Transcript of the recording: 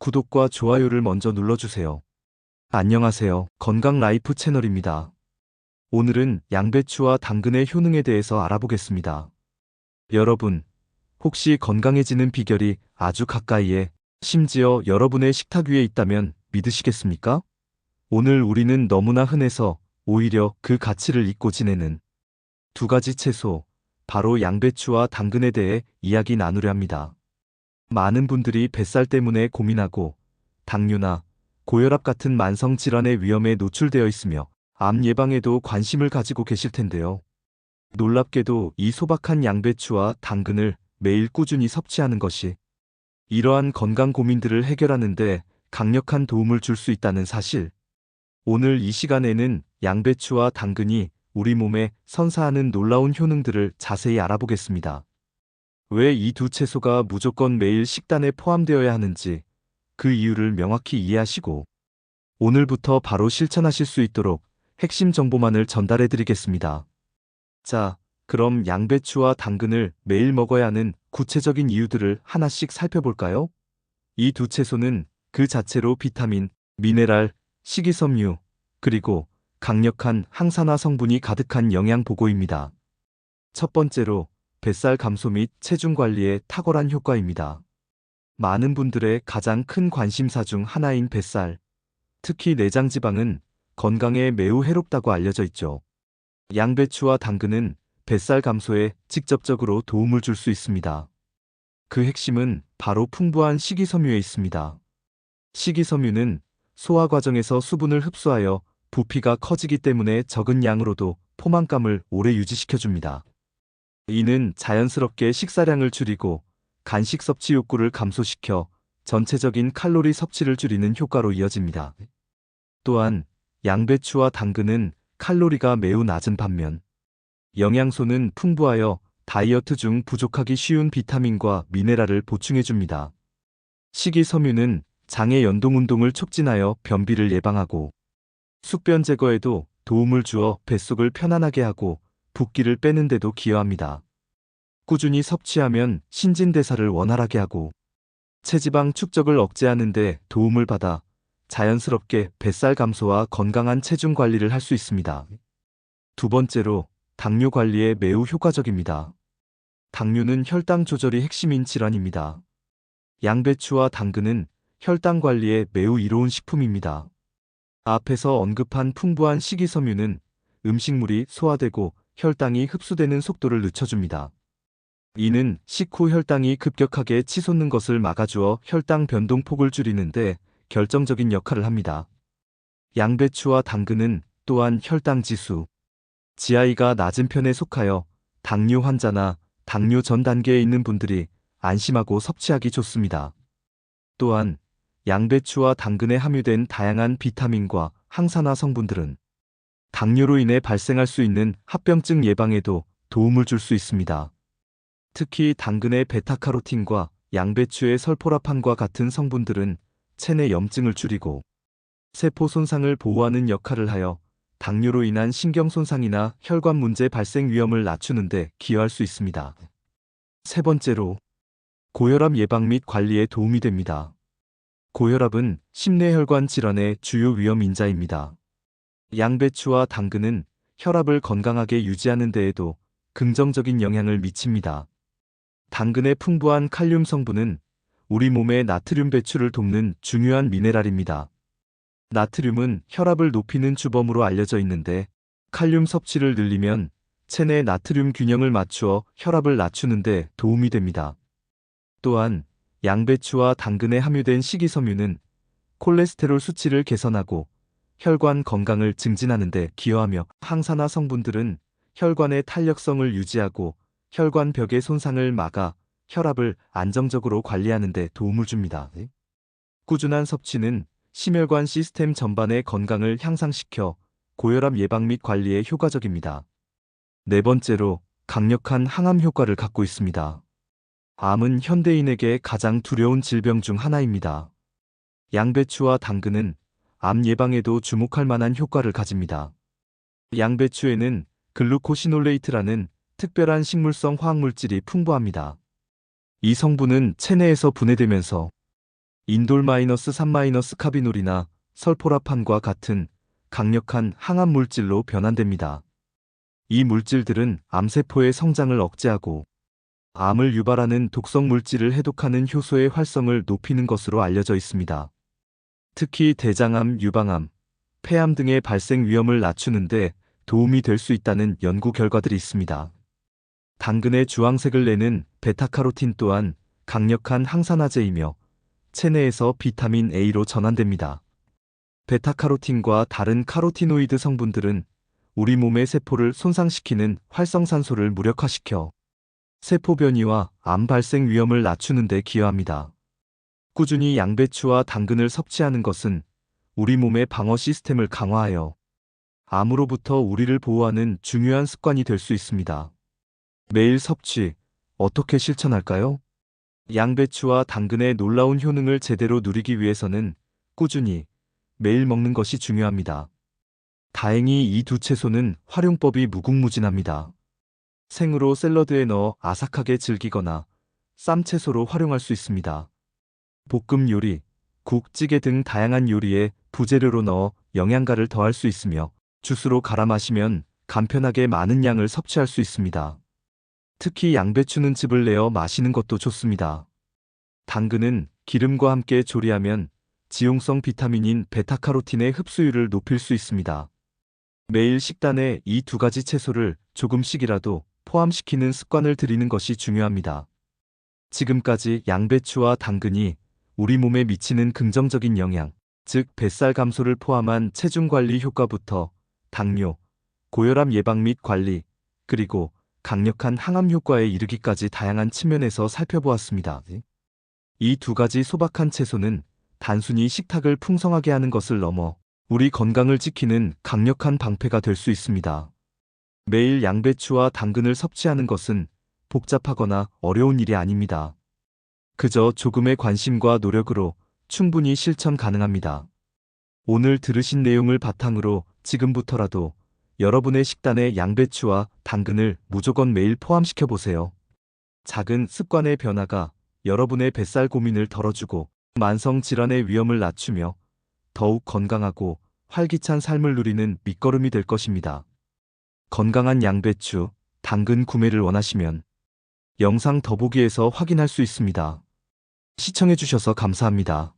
구독과 좋아요를 먼저 눌러주세요. 안녕하세요. 건강 라이프 채널입니다. 오늘은 양배추와 당근의 효능에 대해서 알아보겠습니다. 여러분, 혹시 건강해지는 비결이 아주 가까이에, 심지어 여러분의 식탁 위에 있다면 믿으시겠습니까? 오늘 우리는 너무나 흔해서 오히려 그 가치를 잊고 지내는 두 가지 채소, 바로 양배추와 당근에 대해 이야기 나누려 합니다. 많은 분들이 뱃살 때문에 고민하고 당뇨나 고혈압 같은 만성 질환의 위험에 노출되어 있으며 암 예방에도 관심을 가지고 계실 텐데요. 놀랍게도 이 소박한 양배추와 당근을 매일 꾸준히 섭취하는 것이 이러한 건강 고민들을 해결하는데 강력한 도움을 줄 수 있다는 사실. 오늘 이 시간에는 양배추와 당근이 우리 몸에 선사하는 놀라운 효능들을 자세히 알아보겠습니다. 왜 이 두 채소가 무조건 매일 식단에 포함되어야 하는지 그 이유를 명확히 이해하시고 오늘부터 바로 실천하실 수 있도록 핵심 정보만을 전달해 드리겠습니다. 자, 그럼 양배추와 당근을 매일 먹어야 하는 구체적인 이유들을 하나씩 살펴볼까요? 이 두 채소는 그 자체로 비타민, 미네랄, 식이섬유, 그리고 강력한 항산화 성분이 가득한 영양 보고입니다. 첫 번째로 뱃살 감소 및 체중 관리에 탁월한 효과입니다. 많은 분들의 가장 큰 관심사 중 하나인 뱃살, 특히 내장 지방은 건강에 매우 해롭다고 알려져 있죠. 양배추와 당근은 뱃살 감소에 직접적으로 도움을 줄 수 있습니다. 그 핵심은 바로 풍부한 식이섬유에 있습니다. 식이섬유는 소화 과정에서 수분을 흡수하여 부피가 커지기 때문에 적은 양으로도 포만감을 오래 유지시켜줍니다. 이는 자연스럽게 식사량을 줄이고 간식 섭취 욕구를 감소시켜 전체적인 칼로리 섭취를 줄이는 효과로 이어집니다. 또한 양배추와 당근은 칼로리가 매우 낮은 반면 영양소는 풍부하여 다이어트 중 부족하기 쉬운 비타민과 미네랄을 보충해줍니다. 식이섬유는 장의 연동 운동을 촉진하여 변비를 예방하고 숙변 제거에도 도움을 주어 뱃속을 편안하게 하고 붓기를 빼는 데도 기여합니다. 꾸준히 섭취하면 신진대사를 원활하게 하고 체지방 축적을 억제하는 데 도움을 받아 자연스럽게 뱃살 감소와 건강한 체중 관리를 할 수 있습니다. 두 번째로 당뇨 관리에 매우 효과적입니다. 당뇨는 혈당 조절이 핵심인 질환입니다. 양배추와 당근은 혈당 관리에 매우 이로운 식품입니다. 앞에서 언급한 풍부한 식이섬유는 음식물이 소화되고 혈당이 흡수되는 속도를 늦춰줍니다. 이는 식후 혈당이 급격하게 치솟는 것을 막아주어 혈당 변동폭을 줄이는데 결정적인 역할을 합니다. 양배추와 당근은 또한 혈당 지수, GI가 낮은 편에 속하여 당뇨 환자나 당뇨 전 단계에 있는 분들이 안심하고 섭취하기 좋습니다. 또한 양배추와 당근에 함유된 다양한 비타민과 항산화 성분들은 당뇨로 인해 발생할 수 있는 합병증 예방에도 도움을 줄 수 있습니다. 특히 당근의 베타카로틴과 양배추의 설포라판과 같은 성분들은 체내 염증을 줄이고 세포 손상을 보호하는 역할을 하여 당뇨로 인한 신경 손상이나 혈관 문제 발생 위험을 낮추는 데 기여할 수 있습니다. 세 번째로 고혈압 예방 및 관리에 도움이 됩니다. 고혈압은 심내혈관 질환의 주요 위험 인자입니다. 양배추와 당근은 혈압을 건강하게 유지하는 데에도 긍정적인 영향을 미칩니다. 당근의 풍부한 칼륨 성분은 우리 몸의 나트륨 배출을 돕는 중요한 미네랄입니다. 나트륨은 혈압을 높이는 주범으로 알려져 있는데 칼륨 섭취를 늘리면 체내 나트륨 균형을 맞추어 혈압을 낮추는데 도움이 됩니다. 또한 양배추와 당근에 함유된 식이섬유는 콜레스테롤 수치를 개선하고 혈관 건강을 증진하는 데 기여하며 항산화 성분들은 혈관의 탄력성을 유지하고 혈관 벽의 손상을 막아 혈압을 안정적으로 관리하는 데 도움을 줍니다. 꾸준한 섭취는 심혈관 시스템 전반의 건강을 향상시켜 고혈압 예방 및 관리에 효과적입니다. 네 번째로 강력한 항암 효과를 갖고 있습니다. 암은 현대인에게 가장 두려운 질병 중 하나입니다. 양배추와 당근은 암 예방에도 주목할 만한 효과를 가집니다. 양배추에는 글루코시놀레이트라는 특별한 식물성 화학물질이 풍부합니다. 이 성분은 체내에서 분해되면서 인돌-3-카비놀이나 설포라판과 같은 강력한 항암 물질로 변환됩니다. 이 물질들은 암세포의 성장을 억제하고 암을 유발하는 독성 물질을 해독하는 효소의 활성을 높이는 것으로 알려져 있습니다. 특히 대장암, 유방암, 폐암 등의 발생 위험을 낮추는데 도움이 될 수 있다는 연구 결과들이 있습니다. 당근의 주황색을 내는 베타카로틴 또한 강력한 항산화제이며 체내에서 비타민 A로 전환됩니다. 베타카로틴과 다른 카로티노이드 성분들은 우리 몸의 세포를 손상시키는 활성산소를 무력화시켜 세포 변이와 암 발생 위험을 낮추는 데 기여합니다. 꾸준히 양배추와 당근을 섭취하는 것은 우리 몸의 방어 시스템을 강화하여 암으로부터 우리를 보호하는 중요한 습관이 될 수 있습니다. 매일 섭취 어떻게 실천할까요? 양배추와 당근의 놀라운 효능을 제대로 누리기 위해서는 꾸준히 매일 먹는 것이 중요합니다. 다행히 이 두 채소는 활용법이 무궁무진합니다. 생으로 샐러드에 넣어 아삭하게 즐기거나 쌈채소로 활용할 수 있습니다. 볶음 요리, 국, 찌개 등 다양한 요리에 부재료로 넣어 영양가를 더할 수 있으며 주스로 갈아 마시면 간편하게 많은 양을 섭취할 수 있습니다. 특히 양배추는 즙을 내어 마시는 것도 좋습니다. 당근은 기름과 함께 조리하면 지용성 비타민인 베타카로틴의 흡수율을 높일 수 있습니다. 매일 식단에 이 두 가지 채소를 조금씩이라도 포함시키는 습관을 들이는 것이 중요합니다. 지금까지 양배추와 당근이 우리 몸에 미치는 긍정적인 영향, 즉 뱃살 감소를 포함한 체중 관리 효과부터 당뇨, 고혈압 예방 및 관리, 그리고 강력한 항암 효과에 이르기까지 다양한 측면에서 살펴보았습니다. 이 두 가지 소박한 채소는 단순히 식탁을 풍성하게 하는 것을 넘어 우리 건강을 지키는 강력한 방패가 될 수 있습니다. 매일 양배추와 당근을 섭취하는 것은 복잡하거나 어려운 일이 아닙니다. 그저 조금의 관심과 노력으로 충분히 실천 가능합니다. 오늘 들으신 내용을 바탕으로 지금부터라도 여러분의 식단에 양배추와 당근을 무조건 매일 포함시켜 보세요. 작은 습관의 변화가 여러분의 뱃살 고민을 덜어주고 만성 질환의 위험을 낮추며 더욱 건강하고 활기찬 삶을 누리는 밑거름이 될 것입니다. 건강한 양배추, 당근 구매를 원하시면 영상 더보기에서 확인할 수 있습니다. 시청해주셔서 감사합니다.